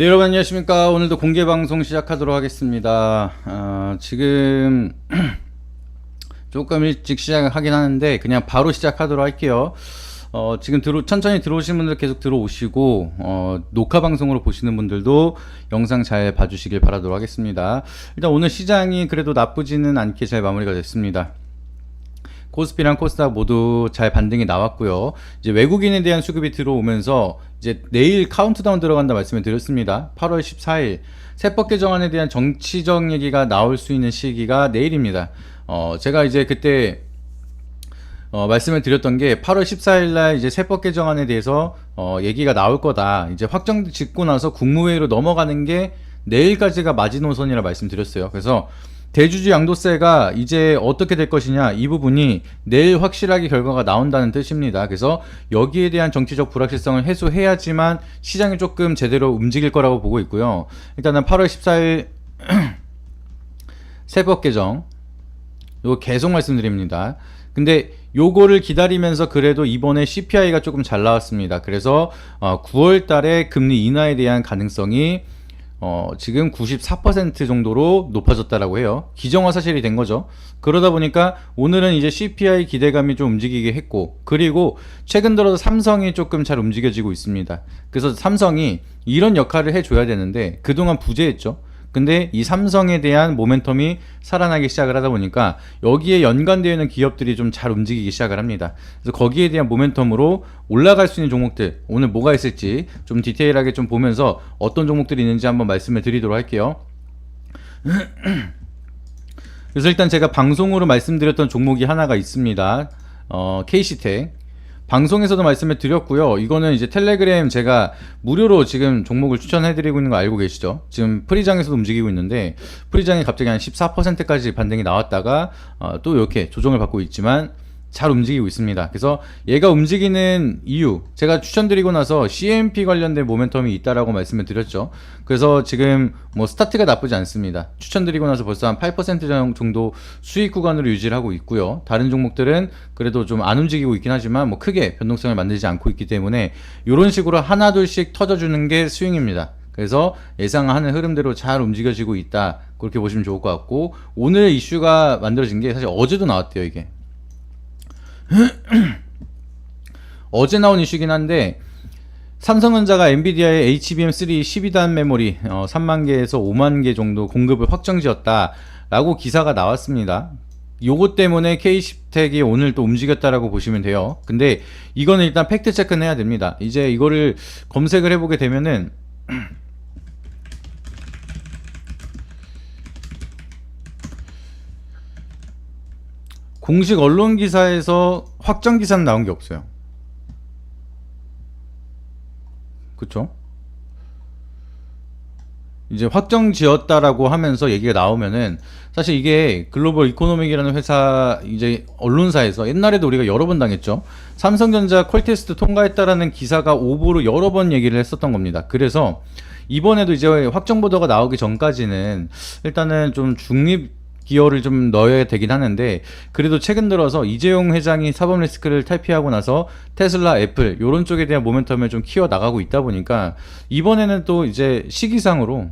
네 여러분 안녕하십니까? 오늘도 공개 방송 시작하도록 하겠습니다. 어, 지금 조금 일찍 시작하긴 하는데 그냥 바로 시작하도록 할게요. 어, 지금 들어, 천천히 들어오시는 분들 계속 들어오시고 어, 녹화 방송으로 보시는 분들도 영상 잘 봐주시길 바라도록 하겠습니다. 일단 오늘 시장이 그래도 나쁘지는 않게 잘 마무리가 됐습니다 코스피랑 코스닥 모두 잘 반등이 나왔고요. 이제 외국인에 대한 수급이 들어오면서 이제 내일 카운트다운 들어간다 말씀을 드렸습니다. 8월 14일 세법 개정안에 대한 정치적 얘기가 나올 수 있는 시기가 내일입니다. 어, 제가 이제 그때 어, 말씀을 드렸던 게 8월 14일 날 이제 세법 개정안에 대해서 어, 얘기가 나올 거다. 이제 확정 짓고 나서 국무회의로 넘어가는 게 내일까지가 마지노선이라 말씀드렸어요. 그래서 대주주 양도세가 이제 어떻게 될 것이냐 이 부분이 내일 확실하게 결과가 나온다는 뜻입니다. 그래서 여기에 대한 정치적 불확실성을 해소해야지만 시장이 조금 제대로 움직일 거라고 보고 있고요. 일단은 8월 14일 세법 개정 이거 계속 말씀드립니다. 근데 요거를 기다리면서 그래도 이번에 CPI가 조금 잘 나왔습니다. 그래서 어, 9월 달에 금리 인하에 대한 가능성이 어, 지금 94% 정도로 높아졌다라고 해요. 기정화 사실이 된 거죠. 그러다 보니까 오늘은 이제 CPI 기대감이 좀 움직이게 했고, 그리고 최근 들어서 삼성이 조금 잘 움직여지고 있습니다. 그래서 삼성이 이런 역할을 해줘야 되는데, 그동안 부재했죠. 근데 이 삼성에 대한 모멘텀이 살아나기 시작을 하다 보니까 여기에 연관되어 있는 기업들이 좀 잘 움직이기 시작을 합니다. 그래서 거기에 대한 모멘텀으로 올라갈 수 있는 종목들 오늘 뭐가 있을지 좀 디테일하게 좀 보면서 어떤 종목들이 있는지 한번 말씀을 드리도록 할게요. 그래서 일단 제가 방송으로 말씀드렸던 종목이 하나가 있습니다. 어, KC텍. 방송에서도 말씀을 드렸고요. 이거는 이제 텔레그램 제가 무료로 지금 종목을 추천해드리고 있는 거 알고 계시죠? 지금 프리장에서도 움직이고 있는데 프리장이 갑자기 한 14%까지 반등이 나왔다가 어, 또 이렇게 조정을 받고 있지만 잘 움직이고 있습니다. 그래서 얘가 움직이는 이유 제가 추천드리고 나서 CMP 관련된 모멘텀이 있다라고 말씀을 드렸죠. 그래서 지금 뭐 스타트가 나쁘지 않습니다. 추천드리고 나서 벌써 한 8% 정도 수익 구간으로 유지를 하고 있고요. 다른 종목들은 그래도 좀 안 움직이고 있긴 하지만 뭐 크게 변동성을 만들지 않고 있기 때문에 이런 식으로 하나 둘씩 터져주는 게 스윙입니다. 그래서 예상하는 흐름대로 잘 움직여지고 있다. 그렇게 보시면 좋을 것 같고 오늘 이슈가 만들어진 게 사실 어제도 나왔대요 이게 어제 나온 이슈긴 한데 삼성전자가 엔비디아의 HBM3 12단 메모리 어, 3만 개에서 5만 개 정도 공급을 확정지었다라고 기사가 나왔습니다. 요거 때문에 K십텍이 오늘 또 움직였다라고 보시면 돼요. 근데 이거는 일단 팩트 체크는 해야 됩니다. 이제 이거를 검색을 해보게 되면은 공식 언론 기사에서 확정 기사는 나온 게 없어요. 그쵸? 이제 확정 지었다라고 하면서 얘기가 나오면은 사실 이게 글로벌 이코노믹이라는 회사 이제 언론사에서 옛날에도 우리가 여러 번 당했죠. 삼성전자 퀄테스트 통과했다라는 기사가 오보로 여러 번 얘기를 했었던 겁니다. 그래서 이번에도 이제 확정 보도가 나오기 전까지는 일단은 좀 중립 기여를 좀 넣어야 되긴 하는데 그래도 최근 들어서 이재용 회장이 사법 리스크를 탈피하고 나서 테슬라, 애플 요런 쪽에 대한 모멘텀을 좀 키워 나가고 있다 보니까 이번에는 또 이제 시기상으로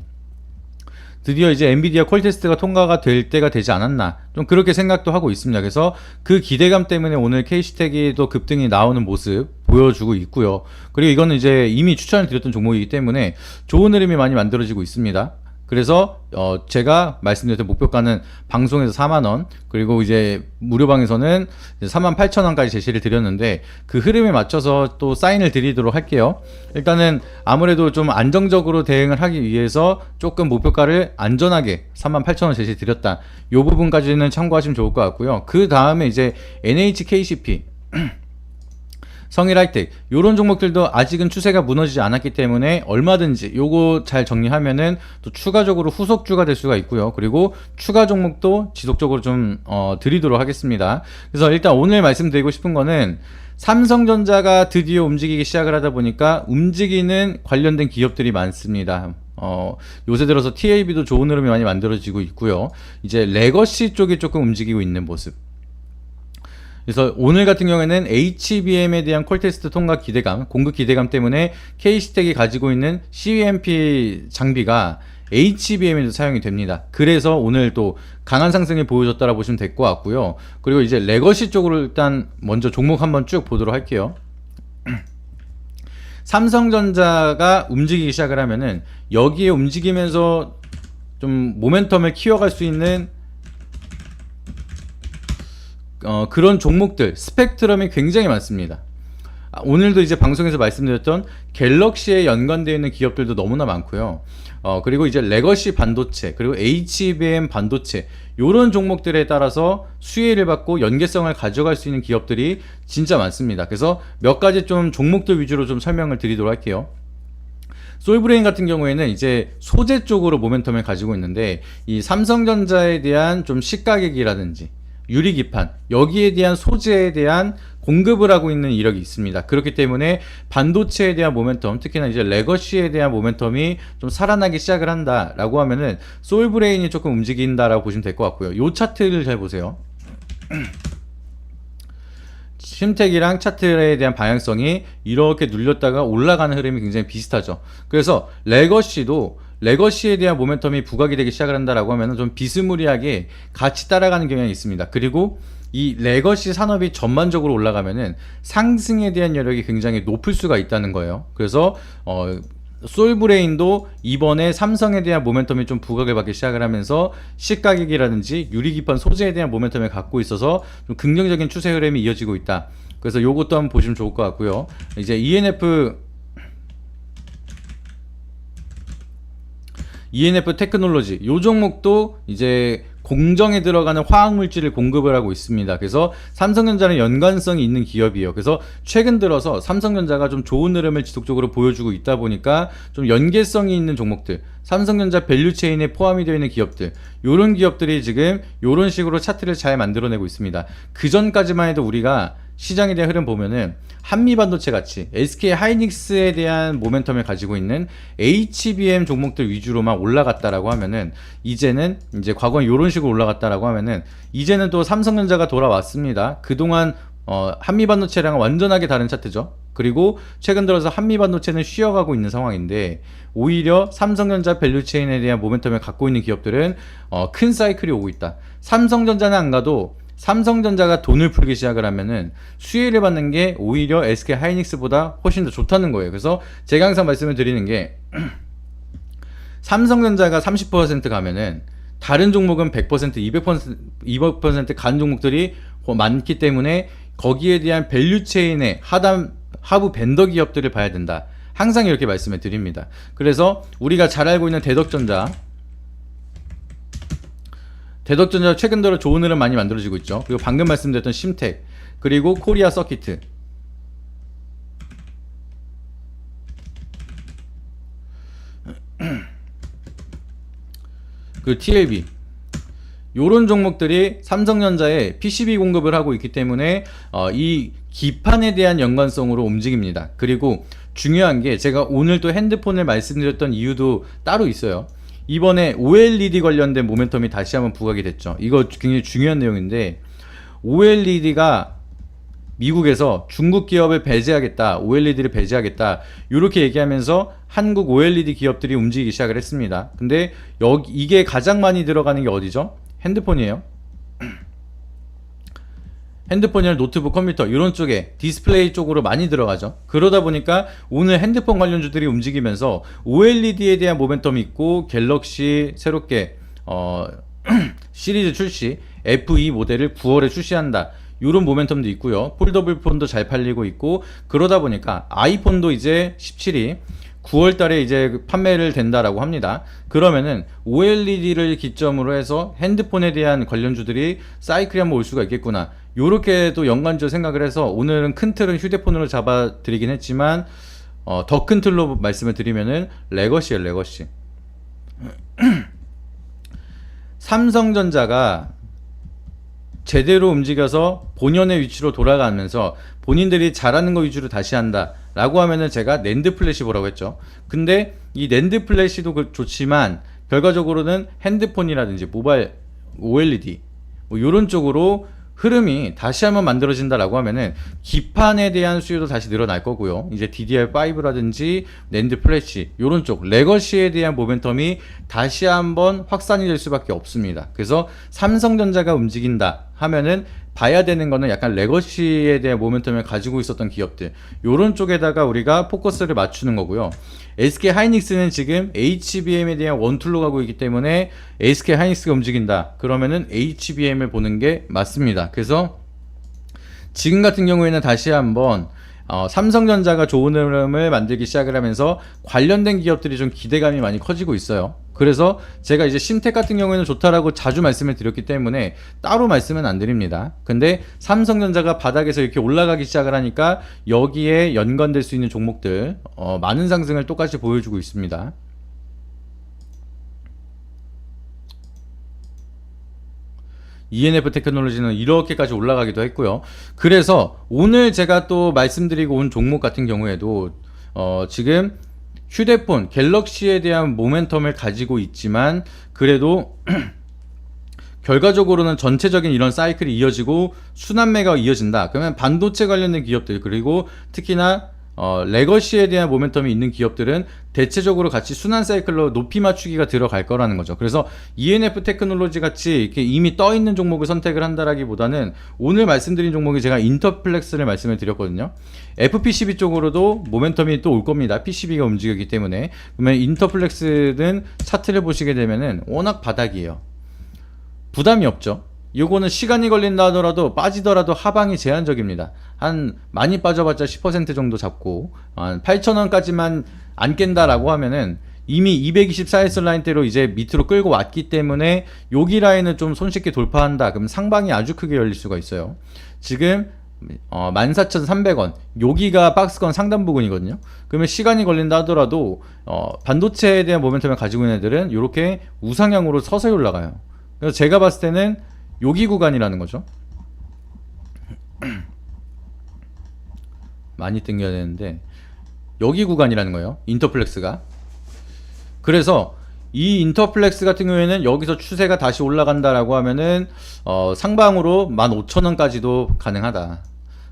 드디어 이제 엔비디아 퀄 테스트가 통과가 될 때가 되지 않았나 좀 그렇게 생각도 하고 있습니다. 그래서 그 기대감 때문에 오늘 케이시텍이 또 급등이 나오는 모습 보여주고 있고요. 그리고 이거는 이제 이미 추천을 드렸던 종목이기 때문에 좋은 흐름이 많이 만들어지고 있습니다. 그래서 어 제가 말씀드렸던 목표가는 방송에서 4만 원 그리고 이제 무료방에서는 3만 8천 원까지 제시를 드렸는데 그 흐름에 맞춰서 또 사인을 드리도록 할게요. 일단은 아무래도 좀 안정적으로 대응을 하기 위해서 조금 목표가를 안전하게 3만 8천 원 제시 드렸다. 요 부분까지는 참고하시면 좋을 것 같고요. 그 다음에 이제 NHKCP 성일 하이텍 요런 종목들도 아직은 추세가 무너지지 않았기 때문에 얼마든지 요거 잘 정리하면은 또 추가적으로 후속주가 될 수가 있고요. 그리고 추가 종목도 지속적으로 좀 어, 드리도록 하겠습니다. 그래서 일단 오늘 말씀드리고 싶은 거는 삼성전자가 드디어 움직이기 시작을 하다 보니까 움직이는 관련된 기업들이 많습니다. 어, 요새 들어서 TAB도 좋은 흐름이 많이 만들어지고 있고요. 이제 레거시 쪽이 조금 움직이고 있는 모습. 그래서 오늘 같은 경우에는 HBM에 대한 콜 테스트 통과 기대감, 공급 기대감 때문에 K시텍이 가지고 있는 CMP 장비가 HBM에도 사용이 됩니다. 그래서 오늘 또 강한 상승을 보여줬다라 보시면 될 것 같고요. 그리고 이제 레거시 쪽으로 일단 먼저 종목 한번 쭉 보도록 할게요. 삼성전자가 움직이기 시작을 하면은 여기에 움직이면서 좀 모멘텀을 키워갈 수 있는 어, 그런 종목들 스펙트럼이 굉장히 많습니다. 아, 오늘도 이제 방송에서 말씀드렸던 갤럭시에 연관되어 있는 기업들도 너무나 많고요. 어, 그리고 이제 레거시 반도체, 그리고 HBM 반도체, 요런 종목들에 따라서 수혜를 받고 연계성을 가져갈 수 있는 기업들이 진짜 많습니다. 그래서 몇 가지 좀 종목들 위주로 좀 설명을 드리도록 할게요. 솔브레인 같은 경우에는 이제 소재 쪽으로 모멘텀을 가지고 있는데 이 삼성전자에 대한 좀 시가격이라든지 유리기판 여기에 대한 소재에 대한 공급을 하고 있는 이력이 있습니다. 그렇기 때문에 반도체에 대한 모멘텀, 특히나 이제 레거시에 대한 모멘텀이 좀 살아나기 시작을 한다라고 하면은 솔브레인이 조금 움직인다라고 보시면 될 것 같고요. 요 차트를 잘 보세요. 심택이랑 차트에 대한 방향성이 이렇게 눌렸다가 올라가는 흐름이 굉장히 비슷하죠. 그래서 레거시도 레거시에 대한 모멘텀이 부각이 되기 시작을 한다라고 하면 좀 비스무리하게 같이 따라가는 경향이 있습니다. 그리고 이 레거시 산업이 전반적으로 올라가면은 상승에 대한 여력이 굉장히 높을 수가 있다는 거예요. 그래서 어 솔브레인도 이번에 삼성에 대한 모멘텀이 좀 부각을 받기 시작을 하면서 시가격이라든지 유리기판 소재에 대한 모멘텀을 갖고 있어서 좀 긍정적인 추세 흐름이 이어지고 있다. 그래서 요것도 한번 보시면 좋을 것 같고요. 이제 ENF ENF 테크놀로지 요 종목도 이제 공정에 들어가는 화학 물질을 공급을 하고 있습니다. 그래서 삼성전자는 연관성이 있는 기업이에요. 그래서 최근 들어서 삼성전자가 좀 좋은 흐름을 지속적으로 보여주고 있다 보니까 좀 연계성이 있는 종목들, 삼성전자 밸류체인에 포함이 되어 있는 기업들, 요런 기업들이 지금 요런 식으로 차트를 잘 만들어내고 있습니다. 그 전까지만 해도 우리가 시장에 대한 흐름 보면은 한미 반도체 같이 SK 하이닉스에 대한 모멘텀을 가지고 있는 HBM 종목들 위주로만 올라갔다라고 하면은 이제는 이제 과거에 이런 식으로 올라갔다라고 하면은 이제는 또 삼성전자가 돌아왔습니다. 그동안 어, 한미 반도체랑은 완전하게 다른 차트죠. 그리고 최근 들어서 한미 반도체는 쉬어가고 있는 상황인데 오히려 삼성전자 밸류체인에 대한 모멘텀을 갖고 있는 기업들은 어, 큰 사이클이 오고 있다. 삼성전자는 안 가도 삼성전자가 돈을 풀기 시작을 하면은 수혜를 받는 게 오히려 SK 하이닉스보다 훨씬 더 좋다는 거예요. 그래서 제가 항상 말씀을 드리는 게 삼성전자가 30% 가면은 다른 종목은 100%, 200%, 200%간 종목들이 많기 때문에 거기에 대한 밸류 체인의 하단 하부 벤더 기업들을 봐야 된다. 항상 이렇게 말씀을 드립니다. 그래서 우리가 잘 알고 있는 대덕전자 대덕전자 최근 들어 좋은 흐름 많이 만들어지고 있죠. 그리고 방금 말씀드렸던 심텍 그리고 코리아 서키트 그 TLB 요런 종목들이 삼성전자에 PCB 공급을 하고 있기 때문에 어, 이 기판에 대한 연관성으로 움직입니다. 그리고 중요한 게 제가 오늘 또 핸드폰을 말씀드렸던 이유도 따로 있어요. 이번에 OLED 관련된 모멘텀이 다시 한번 부각이 됐죠. 이거 굉장히 중요한 내용인데 OLED가 미국에서 중국 기업을 배제하겠다, OLED를 배제하겠다, 이렇게 얘기하면서 한국 OLED 기업들이 움직이기 시작을 했습니다. 근데 여기 이게 가장 많이 들어가는 게 어디죠? 핸드폰이에요. 핸드폰이나 노트북, 컴퓨터 이런 쪽에 디스플레이 쪽으로 많이 들어가죠. 그러다 보니까 오늘 핸드폰 관련주들이 움직이면서 OLED에 대한 모멘텀이 있고 갤럭시 새롭게 어 시리즈 출시 FE 모델을 9월에 출시한다. 이런 모멘텀도 있고요. 폴더블 폰도 잘 팔리고 있고 그러다 보니까 아이폰도 이제 17이 9월 달에 이제 판매를 된다라고 합니다. 그러면은 OLED를 기점으로 해서 핸드폰에 대한 관련주들이 사이클이 한번 올 수가 있겠구나. 요렇게도 연관적으로 생각을 해서 오늘은 큰 틀은 휴대폰으로 잡아 드리긴 했지만 어, 더 큰 틀로 말씀을 드리면은 레거시예요, 레거시. 삼성전자가 제대로 움직여서 본연의 위치로 돌아가면서 본인들이 잘하는 거 위주로 다시 한다 라고 하면은 제가 낸드 플래시 보라고 했죠. 근데 이 낸드 플래시도 그- 좋지만 결과적으로는 핸드폰이라든지 모바일 OLED 뭐 이런 쪽으로 흐름이 다시 한번 만들어진다라고 하면은 기판에 대한 수요도 다시 늘어날 거고요. 이제 DDR5라든지 낸드 플래시 이런 쪽 레거시에 대한 모멘텀이 다시 한번 확산이 될 수밖에 없습니다. 그래서 삼성전자가 움직인다 하면은 봐야 되는 거는 약간 레거시에 대한 모멘텀을 가지고 있었던 기업들 요런 쪽에다가 우리가 포커스를 맞추는 거고요. SK 하이닉스는 지금 HBM에 대한 원툴로 가고 있기 때문에 SK 하이닉스가 움직인다. 그러면은 HBM을 보는 게 맞습니다. 그래서 지금 같은 경우에는 다시 한번 어, 삼성전자가 좋은 흐름을 만들기 시작을 하면서 관련된 기업들이 좀 기대감이 많이 커지고 있어요. 그래서 제가 이제 신텍 같은 경우에는 좋다라고 자주 말씀을 드렸기 때문에 따로 말씀은 안 드립니다. 근데 삼성전자가 바닥에서 이렇게 올라가기 시작을 하니까 여기에 연관될 수 있는 종목들 어, 많은 상승을 똑같이 보여주고 있습니다. ENF 테크놀로지는 이렇게까지 올라가기도 했고요. 그래서 오늘 제가 또 말씀드리고 온 종목 같은 경우에도 어, 지금 휴대폰 갤럭시에 대한 모멘텀을 가지고 있지만 그래도 결과적으로는 전체적인 이런 사이클이 이어지고 순환매가 이어진다. 그러면 반도체 관련된 기업들 그리고 특히나 어, 레거시에 대한 모멘텀이 있는 기업들은 대체적으로 같이 순환 사이클로 높이 맞추기가 들어갈 거라는 거죠. 그래서 ENF 테크놀로지 같이 이렇게 이미 떠 있는 종목을 선택을 한다라기보다는 오늘 말씀드린 종목이 제가 인터플렉스를 말씀을 드렸거든요. FPCB 쪽으로도 모멘텀이 또 올 겁니다. PCB가 움직이기 때문에 그러면 인터플렉스는 차트를 보시게 되면은 워낙 바닥이에요. 부담이 없죠. 요거는 시간이 걸린다 하더라도 빠지더라도 하방이 제한적입니다. 한 많이 빠져봤자 10% 정도 잡고 한 8,000원까지만 안 깬다라고 하면은 이미 224S 라인대로 이제 밑으로 끌고 왔기 때문에 여기 라인을 좀 손쉽게 돌파한다. 그럼 상방이 아주 크게 열릴 수가 있어요. 지금 어, 14,300원. 여기가 박스권 상단 부근이거든요. 그러면 시간이 걸린다 하더라도 어, 반도체에 대한 모멘텀을 가지고 있는 애들은 이렇게 우상향으로 서서히 올라가요. 그래서 제가 봤을 때는 여기 구간이라는 거죠. 많이 땡겨야 되는데 여기 구간이라는 거예요. 인터플렉스가. 그래서 이 인터플렉스 같은 경우에는 여기서 추세가 다시 올라간다라고 하면은 어, 상방으로 15,000원까지도 가능하다.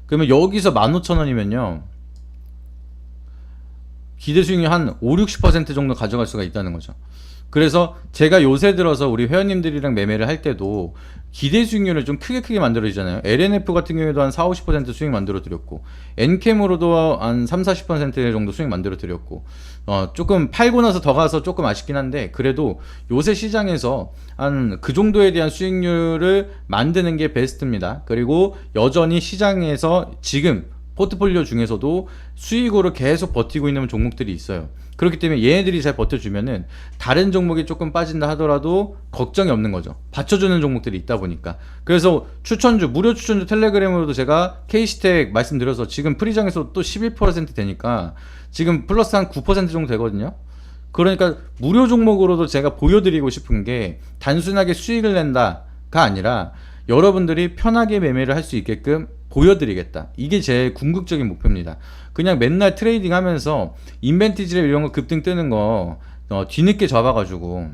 그러면 여기서 15,000원이면요. 기대 수익률 한 5, 60% 정도 가져갈 수가 있다는 거죠. 그래서 제가 요새 들어서 우리 회원님들이랑 매매를 할 때도 기대 수익률을 좀 크게 크게 만들어주잖아요. LNF 같은 경우에도 한 4, 50% 수익 만들어 드렸고, 엔캠으로도 한 3, 40% 정도 수익 만들어 드렸고, 어, 조금 팔고 나서 더 가서 조금 아쉽긴 한데, 그래도 요새 시장에서 한 그 정도에 대한 수익률을 만드는 게 베스트입니다. 그리고 여전히 시장에서 지금 포트폴리오 중에서도 수익으로 계속 버티고 있는 종목들이 있어요. 그렇기 때문에 얘네들이 잘 버텨주면은 다른 종목이 조금 빠진다 하더라도 걱정이 없는 거죠. 받쳐주는 종목들이 있다 보니까. 그래서 추천주, 무료 추천주 텔레그램으로도 제가 케이시텍 말씀드려서 지금 프리장에서 또 11% 되니까 지금 플러스 한 9% 정도 되거든요. 그러니까 무료 종목으로도 제가 보여드리고 싶은 게 단순하게 수익을 낸다가 아니라 여러분들이 편하게 매매를 할 수 있게끔 보여드리겠다. 이게 제 궁극적인 목표입니다. 그냥 맨날 트레이딩 하면서 인벤티지를 이런 거 급등 뜨는 거 어, 뒤늦게 잡아가지고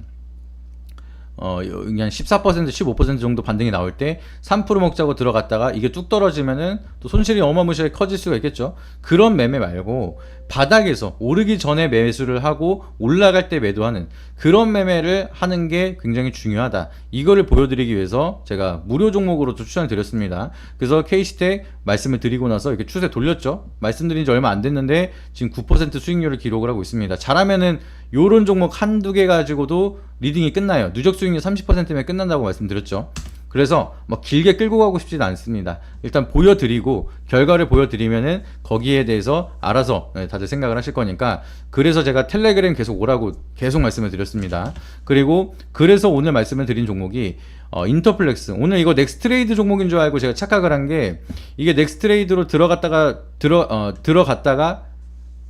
어, 그냥 14% 15% 정도 반등이 나올 때 3% 먹자고 들어갔다가 이게 뚝 떨어지면은 또 손실이 어마무시하게 커질 수가 있겠죠. 그런 매매 말고 바닥에서 오르기 전에 매수를 하고 올라갈 때 매도하는 그런 매매를 하는 게 굉장히 중요하다. 이거를 보여드리기 위해서 제가 무료 종목으로 또 추천을 드렸습니다. 그래서 케이시텍 말씀을 드리고 나서 이렇게 추세 돌렸죠. 말씀드린 지 얼마 안 됐는데 지금 9% 수익률을 기록을 하고 있습니다. 잘하면은 요런 종목 한두 개 가지고도 리딩이 끝나요. 누적 수익률 30%면 끝난다고 말씀드렸죠. 그래서 뭐 길게 끌고 가고 싶지는 않습니다. 일단 보여드리고 결과를 보여드리면은 거기에 대해서 알아서 네, 다들 생각을 하실 거니까 그래서 제가 텔레그램 계속 오라고 계속 말씀을 드렸습니다. 그리고 그래서 오늘 말씀을 드린 종목이 어, 인터플렉스 오늘 이거 넥스트레이드 종목인 줄 알고 제가 착각을 한 게 이게 넥스트레이드로 들어갔다가 들어 어, 들어갔다가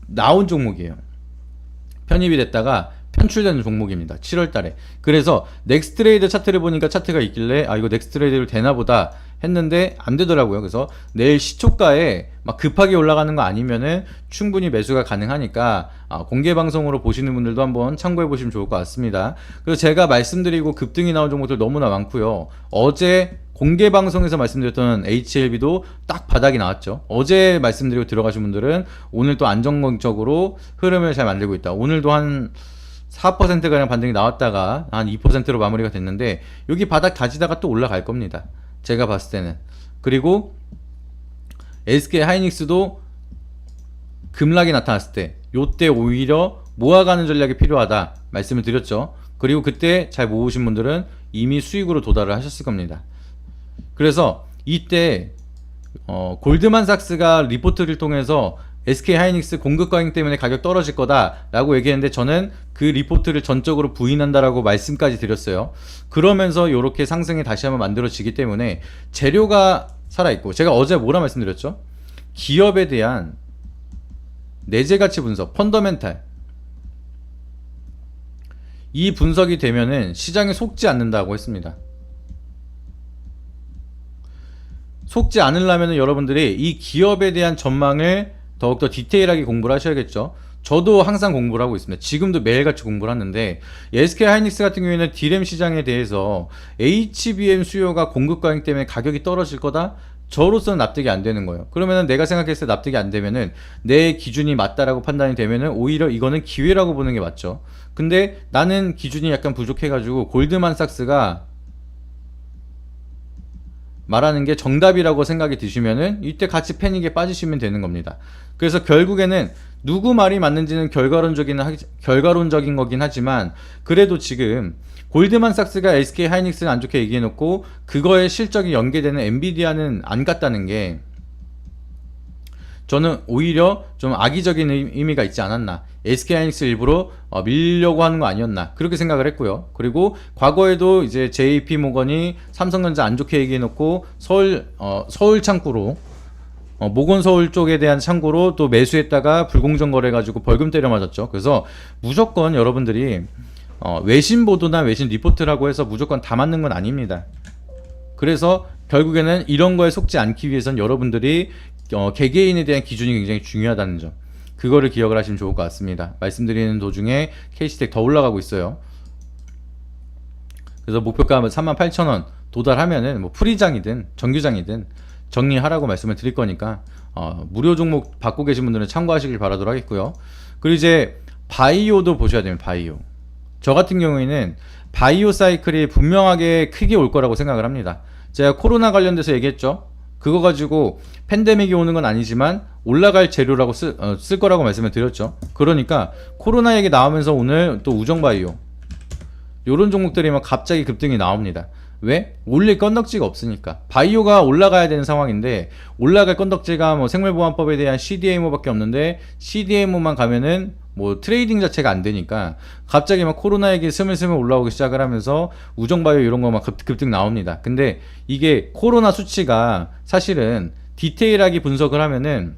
나온 종목이에요. 편입이 됐다가 편출되는 종목입니다. 7월 달에. 그래서 넥스트레이드 차트를 보니까 차트가 있길래 아 이거 넥스트레이드로 되나 보다 했는데 안 되더라고요. 그래서 내일 시초가에 막 급하게 올라가는 거 아니면은 충분히 매수가 가능하니까 아, 공개 방송으로 보시는 분들도 한번 참고해 보시면 좋을 것 같습니다. 그래서 제가 말씀드리고 급등이 나온 종목들 너무나 많고요. 어제 공개 방송에서 말씀드렸던 HLB도 딱 바닥이 나왔죠. 어제 말씀드리고 들어가신 분들은 오늘 또 안정적으로 흐름을 잘 만들고 있다. 오늘도 한 4%가량 반등이 나왔다가 한 2%로 마무리가 됐는데 여기 바닥 다지다가 또 올라갈 겁니다. 제가 봤을 때는. 그리고 SK 하이닉스도 급락이 나타났을 때 요때 오히려 모아가는 전략이 필요하다 말씀을 드렸죠. 그리고 그때 잘 모으신 분들은 이미 수익으로 도달을 하셨을 겁니다. 그래서 이때 어, 골드만삭스가 리포트를 통해서 SK 하이닉스 공급 과잉 때문에 가격 떨어질 거다라고 얘기했는데 저는 그 리포트를 전적으로 부인한다라고 말씀까지 드렸어요. 그러면서 이렇게 상승이 다시 한번 만들어지기 때문에 재료가 살아 있고 제가 어제 뭐라 말씀드렸죠? 기업에 대한 내재 가치 분석, 펀더멘탈 이 분석이 되면은 시장에 속지 않는다고 했습니다. 속지 않으려면 여러분들이 이 기업에 대한 전망을 더욱더 디테일하게 공부를 하셔야겠죠. 저도 항상 공부를 하고 있습니다. 지금도 매일같이 공부를 하는데 SK 하이닉스 같은 경우에는 디램 시장에 대해서 HBM 수요가 공급 과잉 때문에 가격이 떨어질 거다. 저로서는 납득이 안 되는 거예요. 그러면은 내가 생각했을 때 납득이 안 되면은 내 기준이 맞다라고 판단이 되면은 오히려 이거는 기회라고 보는 게 맞죠. 근데 나는 기준이 약간 부족해가지고 골드만삭스가 말하는 게 정답이라고 생각이 드시면은 이때 같이 패닉에 빠지시면 되는 겁니다. 그래서 결국에는 누구 말이 맞는지는 결과론적인 하, 결과론적인 거긴 하지만 그래도 지금 골드만삭스가 SK 하이닉스를 안 좋게 얘기해 놓고 그거에 실적이 연계되는 엔비디아는 안 같다는 게 저는 오히려 좀 악의적인 의미가 있지 않았나. SK 하이닉스 일부러 어, 밀려고 하는 거 아니었나. 그렇게 생각을 했고요. 그리고 과거에도 이제 JP 모건이 삼성전자 안 좋게 얘기해 놓고 서울, 어, 서울 창구로 어, 모건 서울 쪽에 대한 창구로 또 매수했다가 불공정 거래 가지고 벌금 때려 맞았죠. 그래서 무조건 여러분들이 어, 외신 보도나 외신 리포트라고 해서 무조건 다 맞는 건 아닙니다. 그래서 결국에는 이런 거에 속지 않기 위해선 여러분들이 어, 개개인에 대한 기준이 굉장히 중요하다는 점. 그거를 기억을 하시면 좋을 것 같습니다. 말씀드리는 도중에 KC텍 더 올라가고 있어요. 그래서 목표가 38,000원 도달하면은 뭐 프리장이든 정규장이든 정리하라고 말씀을 드릴 거니까 어, 무료 종목 받고 계신 분들은 참고하시길 바라도록 하겠고요. 그리고 이제 바이오도 보셔야 됩니다. 바이오. 저 같은 경우에는 바이오 사이클이 분명하게 크게 올 거라고 생각을 합니다. 제가 코로나 관련돼서 얘기했죠. 그거 가지고 팬데믹이 오는 건 아니지만 올라갈 재료라고 쓸, 어, 쓸 거라고 말씀을 드렸죠. 그러니까 코로나 얘기 나오면서 오늘 또 우정바이오 요런 종목들이 막 갑자기 급등이 나옵니다. 왜? 올릴 건덕지가 없으니까. 바이오가 올라가야 되는 상황인데 올라갈 건덕지가 뭐 생물보안법에 대한 CDMO밖에 없는데 CDMO만 가면은 뭐 트레이딩 자체가 안 되니까 갑자기 막 코로나 얘기 스물스물 올라오기 시작을 하면서 우정바이오 이런 거 막 급등 나옵니다. 근데 이게 코로나 수치가 사실은 디테일하게 분석을 하면은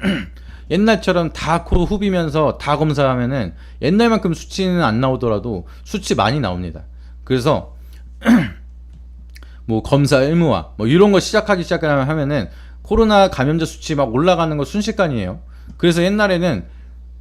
옛날처럼 다코 후비면서 다 검사하면은 옛날만큼 수치는 안 나오더라도 수치 많이 나옵니다. 그래서 뭐 검사 의무화 뭐 이런 거 시작하기 시작하면은 코로나 감염자 수치 막 올라가는 거 순식간이에요. 그래서 옛날에는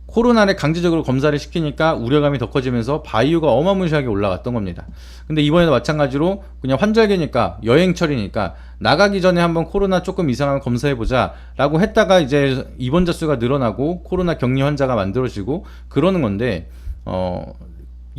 코로나를 강제적으로 검사를 시키니까 우려감이 더 커지면서 바이오가 어마무시하게 올라갔던 겁니다. 근데 이번에도 마찬가지로 그냥 환절기니까 여행철이니까 나가기 전에 한번 코로나 조금 이상하면 검사해보자 라고 했다가 이제 입원자 수가 늘어나고 코로나 격리 환자가 만들어지고 그러는 건데 어,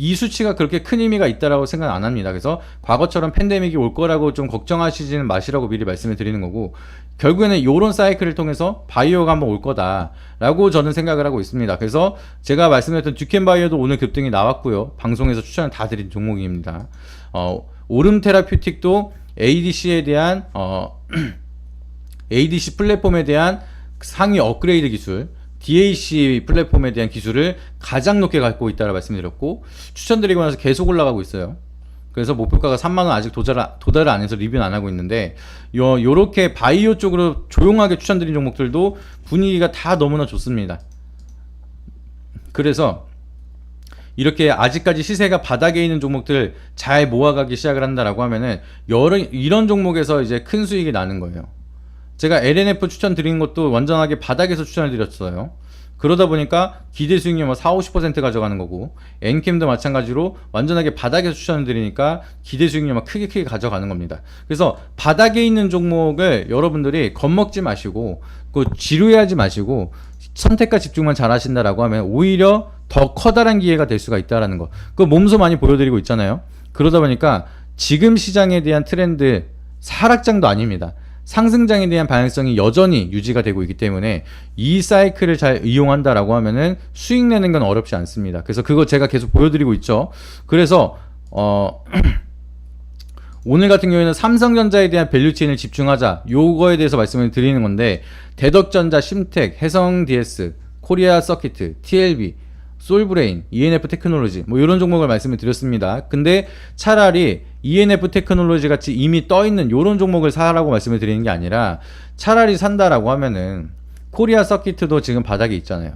이 수치가 그렇게 큰 의미가 있다라고 생각 안 합니다. 그래서 과거처럼 팬데믹이 올 거라고 좀 걱정하시지는 마시라고 미리 말씀을 드리는 거고 결국에는 이런 사이클을 통해서 바이오가 한번 올 거다라고 저는 생각을 하고 있습니다. 그래서 제가 말씀드렸던 듀켄 바이오도 오늘 급등이 나왔고요. 방송에서 추천을 다 드린 종목입니다. 어, 오름 테라퓨틱도 ADC에 대한 어, ADC 플랫폼에 대한 상위 업그레이드 기술 DAC 플랫폼에 대한 기술을 가장 높게 갖고 있다고 말씀드렸고 추천드리고 나서 계속 올라가고 있어요. 그래서 목표가가 3만 원 아직 도달 도달을 안 해서 리뷰는 안 하고 있는데 요 요렇게 바이오 쪽으로 조용하게 추천드린 종목들도 분위기가 다 너무나 좋습니다. 그래서 이렇게 아직까지 시세가 바닥에 있는 종목들 잘 모아가기 시작을 한다라고 하면은 여러 이런 종목에서 이제 큰 수익이 나는 거예요. 제가 LNF 추천 드린 것도 완전하게 바닥에서 추천을 드렸어요. 그러다 보니까 기대 수익률 뭐 4, 50% 가져가는 거고 엔캠도 마찬가지로 완전하게 바닥에서 추천을 드리니까 기대 수익률 막 크게 크게 가져가는 겁니다. 그래서 바닥에 있는 종목을 여러분들이 겁먹지 마시고 그 지루해하지 마시고 선택과 집중만 잘 하신다라고 하면 오히려 더 커다란 기회가 될 수가 있다라는 거. 그 몸소 많이 보여드리고 있잖아요. 그러다 보니까 지금 시장에 대한 트렌드 하락장도 아닙니다. 상승장에 대한 방향성이 여전히 유지가 되고 있기 때문에 이 사이클을 잘 이용한다라고 하면은 수익 내는 건 어렵지 않습니다. 그래서 그거 제가 계속 보여드리고 있죠. 그래서 어 오늘 같은 경우에는 삼성전자에 대한 밸류 체인을 집중하자 요거에 대해서 말씀을 드리는 건데 대덕전자, 심텍, 해성DS, 코리아 서키트, TLB, 솔브레인, ENF 테크놀로지 뭐 이런 종목을 말씀을 드렸습니다. 근데 차라리 ENF 테크놀로지 같이 이미 떠 있는 이런 종목을 사라고 말씀을 드리는 게 아니라 차라리 산다라고 하면은 코리아 서키트도 지금 바닥에 있잖아요.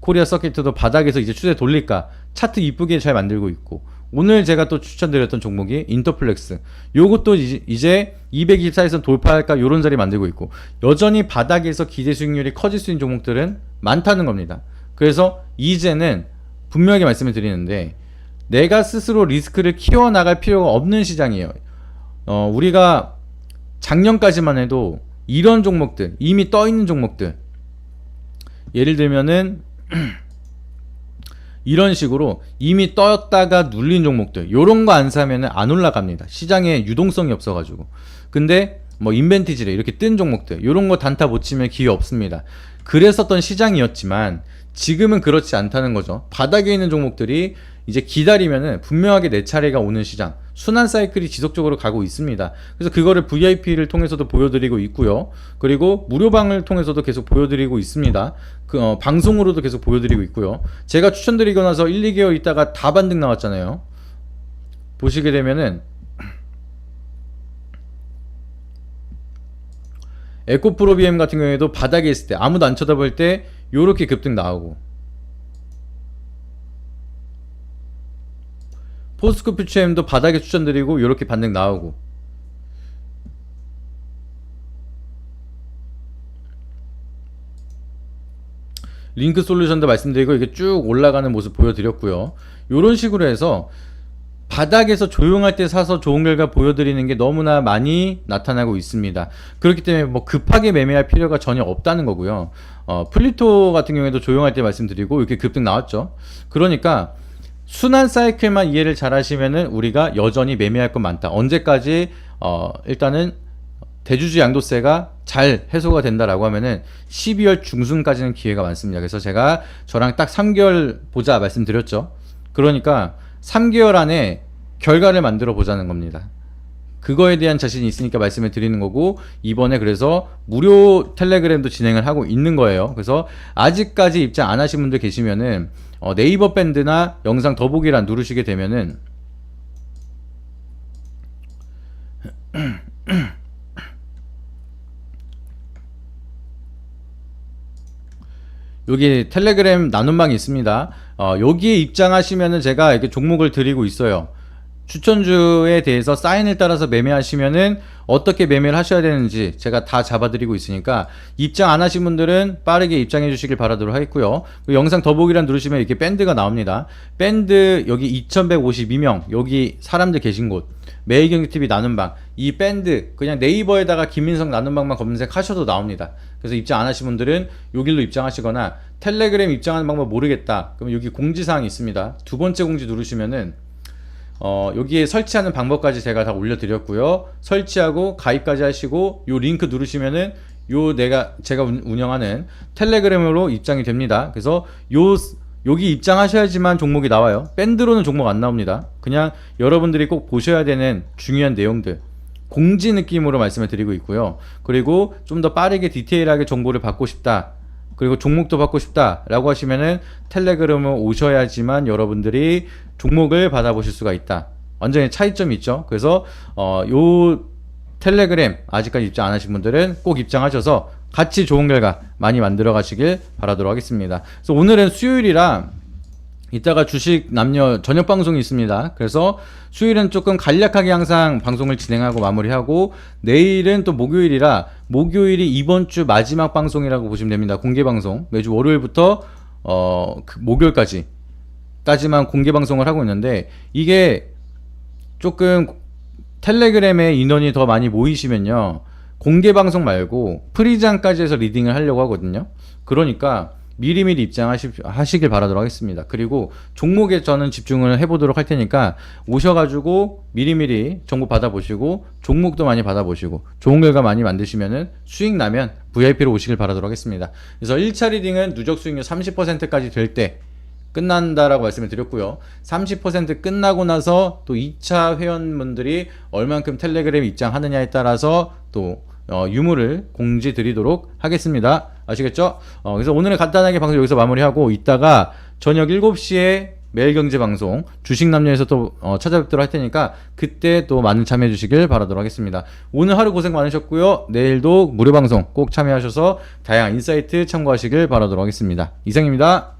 코리아 서키트도 바닥에서 이제 추세 돌릴까? 차트 이쁘게 잘 만들고 있고. 오늘 제가 또 추천드렸던 종목이 인터플렉스. 요것도 이제 224에서 돌파할까? 요런 자리 만들고 있고. 여전히 바닥에서 기대 수익률이 커질 수 있는 종목들은 많다는 겁니다. 그래서 이제는 분명하게 말씀을 드리는데 내가 스스로 리스크를 키워나갈 필요가 없는 시장이에요 어, 우리가 작년까지만 해도 이런 종목들 이미 떠 있는 종목들 예를 들면은 이런 식으로 이미 떴다가 눌린 종목들 요런 거 안 사면은 안 올라갑니다. 시장에 유동성이 없어가지고. 근데 뭐 인벤티지래 이렇게 뜬 종목들 요런 거 단타 못 치면 기회 없습니다. 그랬었던 시장이었지만 지금은 그렇지 않다는 거죠. 바닥에 있는 종목들이 이제 기다리면은 분명하게 내 차례가 오는 시장 순환 사이클이 지속적으로 가고 있습니다. 그래서 그거를 VIP를 통해서도 보여드리고 있고요. 그리고 무료방을 통해서도 계속 보여드리고 있습니다. 그 어, 방송으로도 계속 보여드리고 있고요. 제가 추천드리고 나서 1, 2개월 있다가 다 반등 나왔잖아요. 보시게 되면은 에코프로 BM 같은 경우에도 바닥에 있을 때 아무도 안 쳐다볼 때 요렇게 급등 나오고 포스코 퓨처엠도 바닥에 추천드리고 이렇게 반등 나오고 링크 솔루션도 말씀드리고 이게 쭉 올라가는 모습 보여드렸고요. 이런 식으로 해서 바닥에서 조용할 때 사서 좋은 결과 보여드리는 게 너무나 많이 나타나고 있습니다. 그렇기 때문에 뭐 급하게 매매할 필요가 전혀 없다는 거고요. 어, 플리토 같은 경우에도 조용할 때 말씀드리고 이렇게 급등 나왔죠. 그러니까 순환 사이클만 이해를 잘 하시면은 우리가 여전히 매매할 건 많다. 언제까지 어 일단은 대주주 양도세가 잘 해소가 된다라고 하면은 12월 중순까지는 기회가 많습니다. 그래서 제가 저랑 딱 3개월 보자 말씀드렸죠. 그러니까 3개월 안에 결과를 만들어 보자는 겁니다. 그거에 대한 자신이 있으니까 말씀을 드리는 거고 이번에 그래서 무료 텔레그램도 진행을 하고 있는 거예요. 그래서 아직까지 입장 안 하신 분들 계시면은 어, 네이버 밴드나 영상 더보기란 누르시게 되면은 여기 텔레그램 나눔방이 있습니다. 어, 여기에 입장하시면은 제가 이렇게 종목을 드리고 있어요. 추천주에 대해서 사인을 따라서 매매하시면은 어떻게 매매를 하셔야 되는지 제가 다 잡아드리고 있으니까 입장 안 하신 분들은 빠르게 입장해 주시길 바라도록 하겠고요. 그 영상 더보기란 누르시면 이렇게 밴드가 나옵니다. 밴드 여기 2152명 여기 사람들 계신 곳 매일경기TV 나눔 방 이 밴드 그냥 네이버에다가 김민성 나눔 방만 검색하셔도 나옵니다. 그래서 입장 안 하신 분들은 요 길로 입장하시거나 텔레그램 입장하는 방법 모르겠다. 그러면 여기 공지사항이 있습니다. 두 번째 공지 누르시면은 어, 여기에 설치하는 방법까지 제가 다 올려드렸고요. 설치하고 가입까지 하시고 요 링크 누르시면은 요 내가 제가 운- 운영하는 텔레그램으로 입장이 됩니다. 그래서 요 여기 입장하셔야지만 종목이 나와요. 밴드로는 종목 안 나옵니다. 그냥 여러분들이 꼭 보셔야 되는 중요한 내용들 공지 느낌으로 말씀을 드리고 있고요. 그리고 좀 더 빠르게 디테일하게 정보를 받고 싶다. 그리고 종목도 받고 싶다라고 하시면은 텔레그램을 오셔야지만 여러분들이 종목을 받아보실 수가 있다. 완전히 차이점이 있죠. 그래서 어, 요 텔레그램 아직까지 입장 안 하신 분들은 꼭 입장하셔서 같이 좋은 결과 많이 만들어 가시길 바라도록 하겠습니다. 그래서 오늘은 수요일이라 이따가 주식 남녀 저녁 방송이 있습니다. 그래서 수요일은 조금 간략하게 항상 방송을 진행하고 마무리하고 내일은 또 목요일이라 목요일이 이번 주 마지막 방송이라고 보시면 됩니다. 공개 방송 매주 월요일부터 어 그 목요일까지 까지만 공개 방송을 하고 있는데 이게 조금 텔레그램에 인원이 더 많이 모이시면요. 공개 방송 말고 프리장까지 해서 리딩을 하려고 하거든요. 그러니까 미리미리 입장하시길 바라도록 하겠습니다. 그리고 종목에 저는 집중을 해보도록 할 테니까 오셔가지고 미리미리 정보 받아보시고 종목도 많이 받아보시고 좋은 결과 많이 만드시면은 수익 나면 VIP로 오시길 바라도록 하겠습니다. 그래서 1차 리딩은 누적 수익률 30%까지 될 때 끝난다라고 말씀을 드렸고요. 30% 끝나고 나서 또 2차 회원분들이 얼만큼 텔레그램 입장하느냐에 따라서 또 어, 유무를 공지 드리도록 하겠습니다. 아시겠죠? 어, 그래서 오늘은 간단하게 방송 여기서 마무리하고 이따가 저녁 7시에 매일경제 방송 주식남녀에서 또 어, 찾아뵙도록 할 테니까 그때 또 많은 참여해 주시길 바라도록 하겠습니다. 오늘 하루 고생 많으셨고요. 내일도 무료 방송 꼭 참여하셔서 다양한 인사이트 참고하시길 바라도록 하겠습니다. 이상입니다.